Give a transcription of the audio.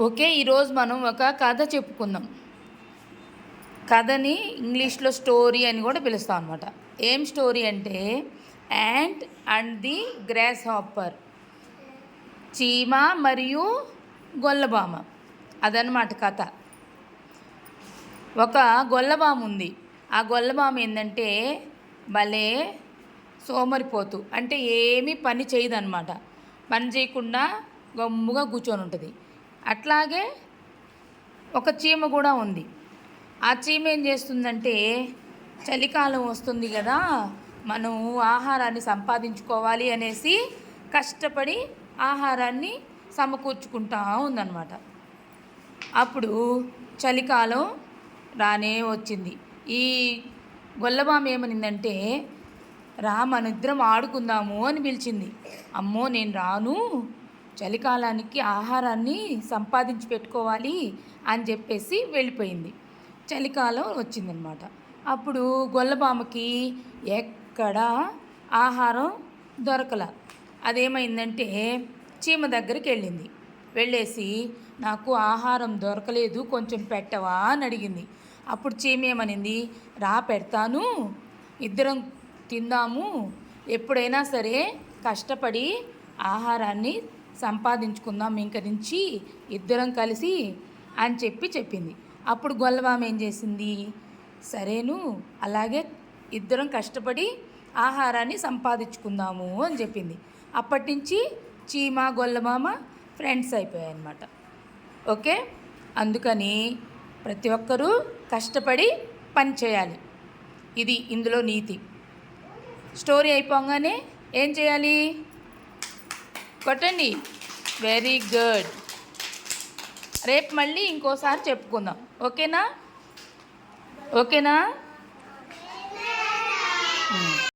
Okay ఈరోజు మనం ఒక కథ చెప్పుకుందాం. కథని ఇంగ్లీష్లో స్టోరీ అని కూడా పిలుస్తాం అనమాట ఏం స్టోరీ అంటే ant and the grasshopper చీమ మరియు గొల్లబామ. అదనమాట కథ. ఒక గొల్లబామ ఉంది. ఆ గొల్లబామ ఏంటంటే భలే సోమరిపోతు. అంటే ఏమీ పని చేయదన్నమాట. పని చేయకుండా గమ్ముగా కూర్చొని ఉంటుంది అట్లాగే ఒక చీమ కూడా ఉంది. ఆ చీమ ఏం చేస్తుందంటే చలికాలం వస్తుంది కదా మనం ఆహారాన్ని సంపాదించుకోవాలి అనేసి కష్టపడి ఆహారాన్ని సమకూర్చుకుంటా ఉందన్నమాట. అప్పుడు చలికాలం రానే వచ్చింది. ఈ గొల్లబామ ఏమనిందంటే రా మన ఇద్దరం ఆడుకుందాము అని పిలిచింది. అమ్మో నేను రాను. చలికాలానికి ఆహారాన్ని సంపాదించి పెట్టుకోవాలి అని చెప్పేసి వెళ్ళిపోయింది. చలికాలం వచ్చిందనమాట. అప్పుడు గొల్లబామకి ఎక్కడ ఆహారం దొరకల. అదేమైందంటే చీమ దగ్గరికి వెళ్ళింది. వెళ్ళేసి నాకు ఆహారం దొరకలేదు కొంచెం పెట్టవా అని అడిగింది. అప్పుడు చీమ ఏమనింది? రా పెడతాను ఇద్దరం తిందాము. ఎప్పుడైనా సరే కష్టపడి ఆహారాన్ని సంపాదించుకుందాం ఇంక నుంచి ఇద్దరం కలిసి అని చెప్పి చెప్పింది. అప్పుడు గొల్లబామ ఏం చేసింది? సరేను అలాగే ఇద్దరం కష్టపడి ఆహారాన్ని సంపాదించుకుందాము అని చెప్పింది. అప్పటి నుంచి చీమ గొల్లమామ ఫ్రెండ్స్ అయిపోయాయన్నమాట. ఓకే? అందుకని ప్రతి ఒక్కరూ కష్టపడి పని చేయాలి. ఇది ఇందులో నీతి. స్టోరీ అయిపోగానే ఏం చేయాలి? కొట్టండి. వెరీ గుడ్ రేపు మళ్ళీ ఇంకోసారి చెప్పుకుందాం. ఓకేనా? ఓకేనా?